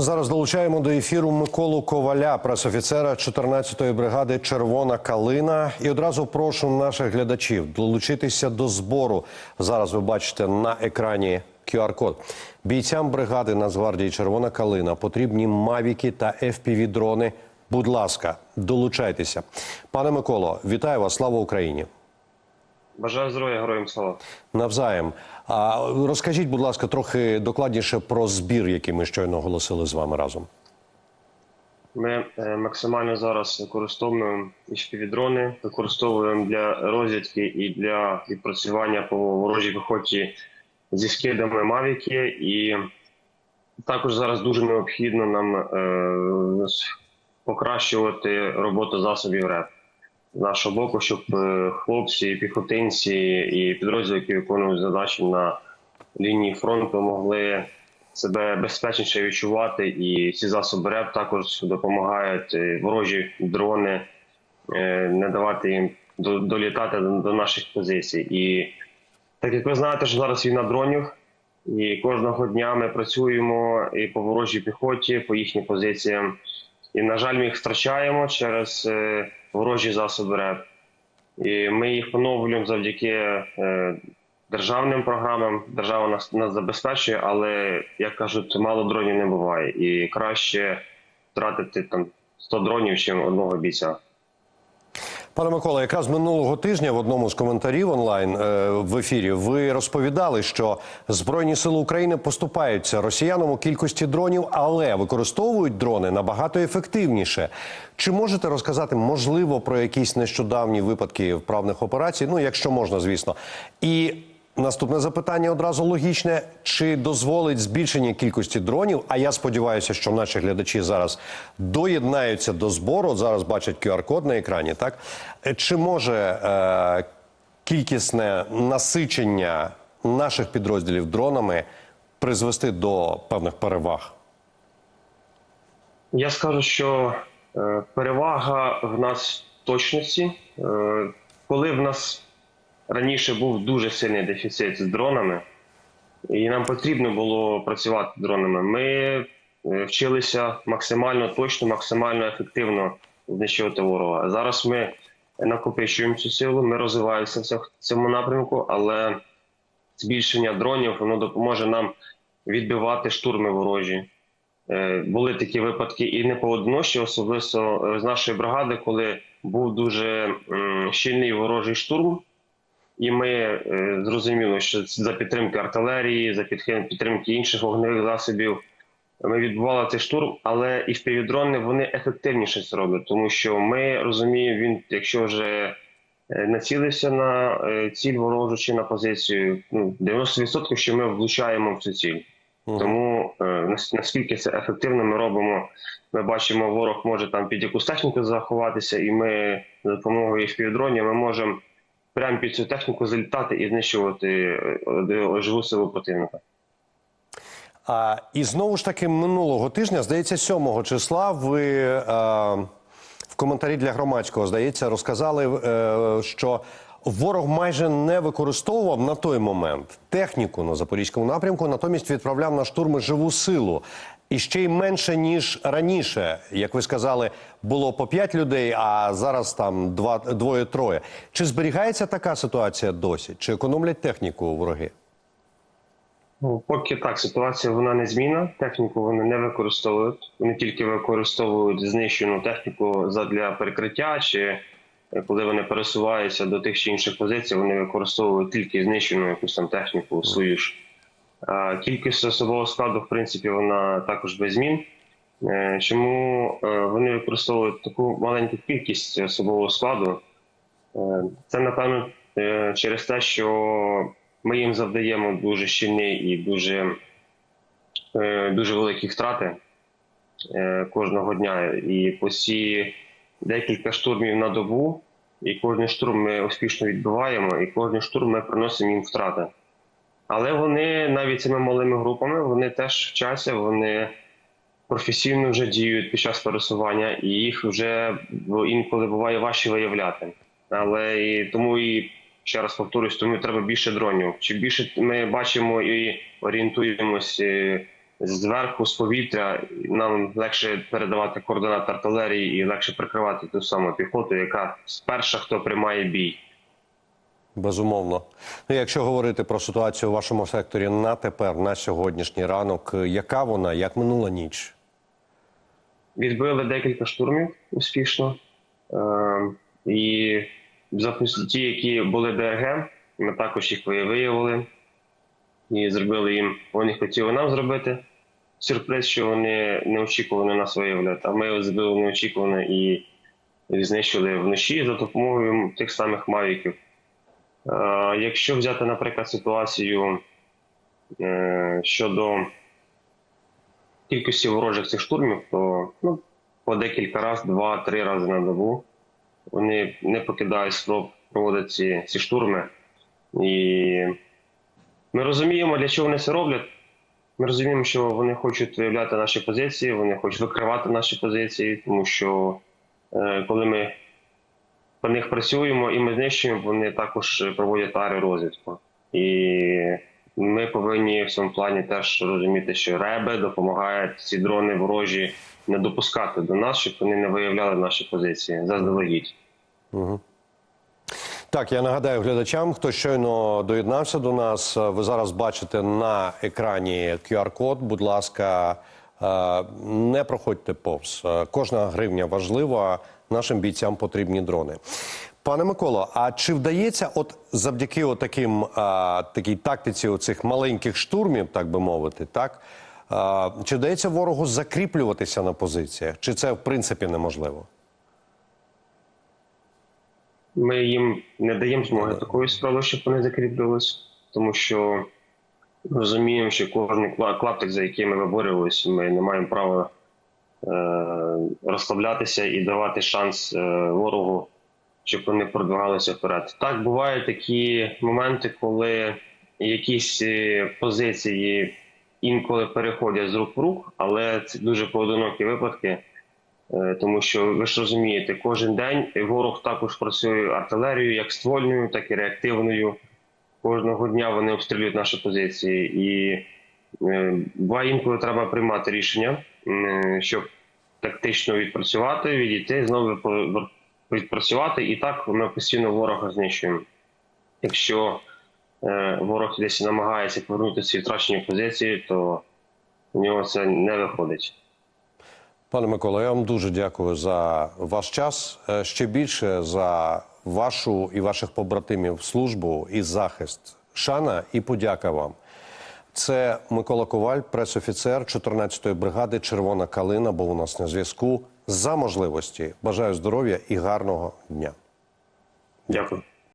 Зараз долучаємо до ефіру Миколу Коваля, пресофіцера 14-ї бригади Червона калина. І одразу прошу наших глядачів долучитися до збору. Зараз ви бачите на екрані QR-код. Бійцям бригади Нацгвардії Червона калина потрібні мавіки та fpv дрони. Будь ласка, долучайтеся. Пане Миколо, вітаю вас! Слава Україні! Бажаю здоров'я, героям слава. Навзаєм. А розкажіть, будь ласка, трохи докладніше про збір, який ми щойно оголосили з вами разом. Ми е, максимально зараз використовуємо дрони, використовуємо для розвідки і для відпрацювання по ворожій піхоті зі скидами Мавіки. І також зараз дуже необхідно нам е, покращувати роботу засобів РЕП нашого боку, щоб е, хлопці, піхотинці і підрозділи, які виконують задачі на лінії фронту, могли себе безпечніше відчувати. І ці засоби РЕП також допомагають е, ворожі дрони е, не давати їм до- долітати до наших позицій. І так як ви знаєте, що зараз війна дронів. І кожного дня ми працюємо і по ворожій піхоті, по їхнім позиціям. І, на жаль, ми їх втрачаємо через ворожі засоби РЕП. І ми їх поновлюємо завдяки е, державним програмам. Держава нас, нас забезпечує, але, як кажуть, мало дронів не буває. І краще втратити там 100 дронів, чим одного бійця. Пане Микола, якраз минулого тижня в одному з коментарів онлайн е, в ефірі ви розповідали, що Збройні сили України поступаються росіянам у кількості дронів, але використовують дрони набагато ефективніше. Чи можете розказати, можливо, про якісь нещодавні випадки вправних операцій? Ну, якщо можна, звісно. І Наступне запитання одразу логічне: чи дозволить збільшення кількості дронів? А я сподіваюся, що наші глядачі зараз доєднаються до збору. Зараз бачать QR-код на екрані. Так чи може е, кількісне насичення наших підрозділів дронами призвести до певних переваг? Я скажу, що е, перевага в нас в точності. Е, коли в нас раніше був дуже сильний дефіцит з дронами, і нам потрібно було працювати дронами, ми е, вчилися максимально точно, максимально ефективно знищувати ворога. Зараз ми накопичуємо цю силу, ми розвиваємося в цьому напрямку, але збільшення дронів воно допоможе нам відбивати штурми ворожі. Е, Були такі випадки і не поодиночі, особисто е, з нашої бригади, коли був дуже щільний ворожий штурм, і ми е, зрозуміли, що за підтримки артилерії, за підтримки інших вогневих засобів ми відбували цей штурм, але і впівдрони вони ефективніше це роблять, тому що ми розуміємо, він, якщо вже е, націлився на е, ціль ворожу чи на позицію, ну 90% що ми влучаємо в цю ціль. Тому нас- наскільки це ефективно ми робимо, ми бачимо, ворог може там під якусь техніку заховатися, і ми за допомогою FPV-дронів ми можемо прямо під цю техніку залітати і знищувати е, е, живу силу противника. А, і знову ж таки, минулого тижня, здається, 7 числа, ви А... в коментарі для громадського, здається, розказали, е, що ворог майже не використовував на той момент техніку на запорізькому напрямку, натомість відправляв на штурми живу силу. І ще й менше ніж раніше, як ви сказали, було по 5 людей, а зараз там два двоє-троє. Чи зберігається така ситуація досі? Чи економлять техніку вороги? Ну, поки так, ситуація вона не зміна. Техніку вони не використовують. Вони тільки використовують знищену техніку задля перекриття, чи коли вони пересуваються до тих чи інших позицій, вони використовують тільки знищену якусь там техніку свою ж. Кількість особового складу, в принципі, вона також без змін. Е, Чому е, вони використовують таку маленьку кількість особового складу? Е, Це напевно е, через те, що ми їм завдаємо дуже щільні і дуже, е, дуже великі втрати е, кожного дня. І по ці декілька штурмів на добу, і кожен штурм ми успішно відбиваємо, і кожен штурм ми приносимо їм втрати. Але вони навіть цими малими групами вони теж вчаться, вони професійно вже діють під час пересування, і їх вже інколи буває важче виявляти. Але і тому і ще раз повторюсь, тому треба більше дронів. Чи більше ми бачимо і орієнтуємось е, зверху, з повітря нам легше передавати координат артилерії і легше прикривати ту саму піхоту, яка перша, хто приймає бій. Безумовно. Ну, якщо говорити про ситуацію у вашому секторі на тепер, на сьогоднішній ранок, яка вона, як минула ніч? Відбили декілька штурмів успішно. Е, і ті, які були ДРГ, ми також їх виявили і зробили їм. Вони хотіли нам зробити сюрприз, що вони неочікувано нас виявлять. А ми зробили неочікувано і знищили вночі за допомогою тих самих мавіків. Е, якщо взяти, наприклад, ситуацію е, щодо кількості ворожих цих штурмів, то ну, по декілька разів, два-три рази на добу вони не покидають спроб проводити ці, ці штурми. І ми розуміємо, для чого вони це роблять. Ми розуміємо, що вони хочуть виявляти наші позиції, вони хочуть викривати наші позиції, тому що е, коли ми по них працюємо і ми знищуємо, вони також проводять аеророзвідку. І ми повинні в цьому плані теж розуміти, що реби допомагають ці дрони ворожі не допускати до нас, щоб вони не виявляли наші позиції заздалегідь. Так, я нагадаю глядачам, хто щойно доєднався до нас. е, Ви зараз бачите на екрані QR-код. Будь ласка, е, не проходьте повз. Е, Кожна гривня важлива. Нашим бійцям потрібні дрони. Пане Миколо, а чи вдається, от завдяки таким такій тактиці оцих маленьких штурмів, так би мовити, так е, чи вдається ворогу закріплюватися на позиціях? Чи це в принципі неможливо? Ми їм не даємо змоги такої справи, щоб вони закріплювалися, тому що розуміємо, що кожен клаптик, за яким ми виборювалися, ми не маємо права е, розслаблятися і давати шанс е, ворогу, щоб вони продвигалися вперед. Так бувають такі моменти, коли якісь е, позиції інколи переходять з рук в рук, але це дуже поодинокі випадки. Е, Тому що ви ж розумієте, кожен день ворог також працює артилерією, як ствольною, так і реактивною. Кожного дня вони обстрілюють наші позиції. І е, буває інколи треба приймати рішення, щоб тактично відпрацювати, відійти, знову відпрацювати. І так ми постійно ворога знищуємо. Якщо е, ворог десь намагається повернути ці втрачені позиції, то у нього це не виходить. Пане Микола, я вам дуже дякую за ваш час. Е, Ще більше за вашу і ваших побратимів службу і захист. Шана і подяка вам. Це Микола Коваль, пресофіцер 14-ї бригади Червона калина, був у нас на зв'язку. За можливості бажаю здоров'я і гарного дня. Дякую.